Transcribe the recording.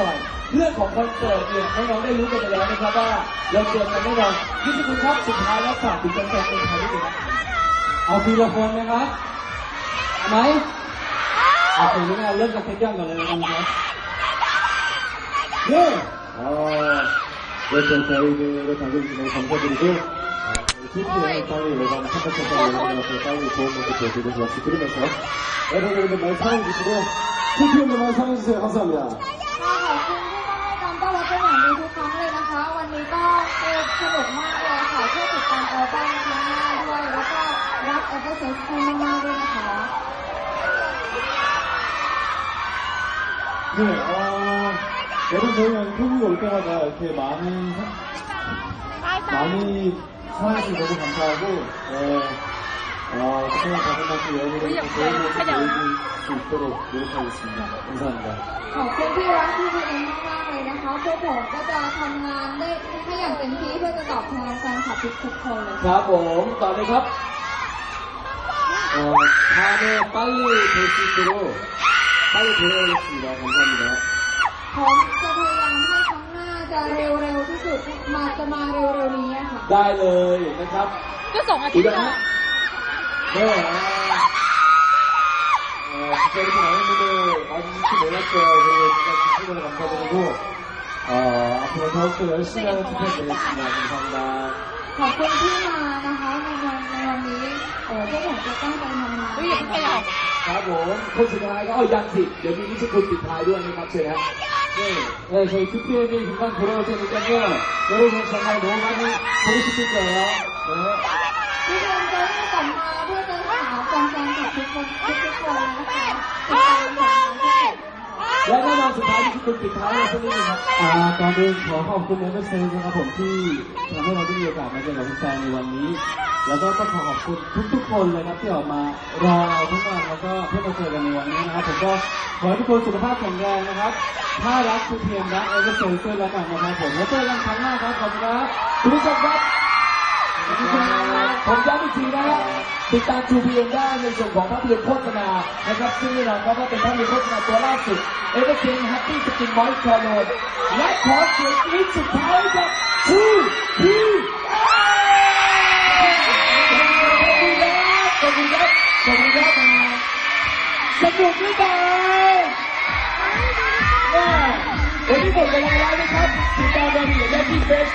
หน่อยเรื่องของคอนเสิร์ตเนี่ยน้องๆได้รู้กันไปแล้วนะครับว่าเราเตรียมกันแน่นอนนี่คือคุณครับสุดท้ายแล้วฝากถึงแฟนๆคนไทยด้วยนะ เอาทีละคนนะครับเอาไหมเอาไปไม่ได้เริ่มจากเซ็ตย่อนก่อนเลยนะครับ 네. 아, 그래서 저희들의 방송이 너무 감사드리고, 아, 실제로 빨리 매번 한박자 빨리 여러분들 빨리 좋은 모습 보여주고 역시 들으면서 여러분들 많이 사랑해주시고, TPM도 많이 사랑해주세요. 감사합니다. สนุกมากเลยค่ะช่วยติดตามอัลบั้มครั้งหน้าด้วย แล้วก็รักเอเวอร์เซสให้มากๆด้วยนะคะ 네, 어, 여러분 저희는 태국에 올 때마다 이렇게 많은, 많이 사랑해주셔서 너무 감사하고, 네, 어, 특별한 다섯 번째 여러분들 좋은 모습 보여줄 수 있도록 노력하겠습니다. 감사합니다. ขอบคุณที่รักที่ดีเอ็มมากๆเลยนะคะพวกผมก็จะทำงานได้ให้อย่างเ ต็มที่เพื่อจะตอบแทนแฟนคลับทุกๆคนเลย ครับผมต่อเลยครับ 어, 다음에 빨리 뵐 수 있도록 빨리 돌아오겠습니다. 감사합니다. ผมจะพยายามให้ครั้งหน้าจะเร็วๆที่สุดมาจะมาเร็วๆนี้อะค่ะ ได้เลยนะครับ ก็สองอาทิตย์ นะ แล้ว 네, 아, 어, 진짜 이렇게 많은 분들 와주실지 몰랐어요. 그리고 진짜 진심으로 감사드리고, 어, 앞으로 더욱더 열심히 하는 투표 되겠습니다. 감사합니다. ขอบคุณที่มานะคะในวันในวันนี้เออพวกผมจะตั้งใจทำงาน เฮ้ยอย่าเพิ่งขยับ ครับผมคนสุดท้ายก็เอายังสิเดี๋ยวมีนิชคุณปิดท้ายด้วยนะครับเชิญครับ 네, 네, 저희 2PM이 금방 돌아올 테니까요. 여러분 정말 너무 많이 보고 싶을 거예요. 네. ทุกคนจะรีบกลับมาเพื่อจะหาแฟนๆกับทุกคนทุกๆคนเลยนะคะ ะ และแน่นอนสุดท้ายนิชคุณปิดท้ายเลยสักนิดนึงครับอ่าก่อนอื่นขอขอบคุณเอเวอร์เซนนะครับผมที่ทำให้เราได้มีโอกาสมาเจอกับแฟนในวันนี้ แล้วก็ต้องขอขอบคุณทุกๆคนเลยครับที่ออกมารอเราทุกวันแล้วก็เพื่อมาเจอกันในวันนี้นะครับผมก็ขอให้ทุกคนสุขภาพแข็งแรงนะครับ ถ้ารักทุกเพียงรักเอเวอร์เซนช่วยรักกันนะครับผมแล้วเจอกันครั้งหน้าครับขอบคุณครับคุณผู้ชมครับ ผมย้ำอีกทีนะฮะติดตามทูพีเอ็นได้ในส่วนของภาพยนตร์โฆษณานะครับซึ่งแน่นอนครับว่าเป็นภาพยนตร์โฆษณาตัวล่าสุดเอเวอร์เซนแฮปปี้สกินมอยส์คอโลนและขอเสียงกรี๊ดสุดท้ายกับทูพีขอบคุณครับขอบคุณครับขอบคุณครับสนุกหรือเปล่าวันนี้หมดเวลาแล้วนะครับติดตามรายละเอียดได้ที่เฟซ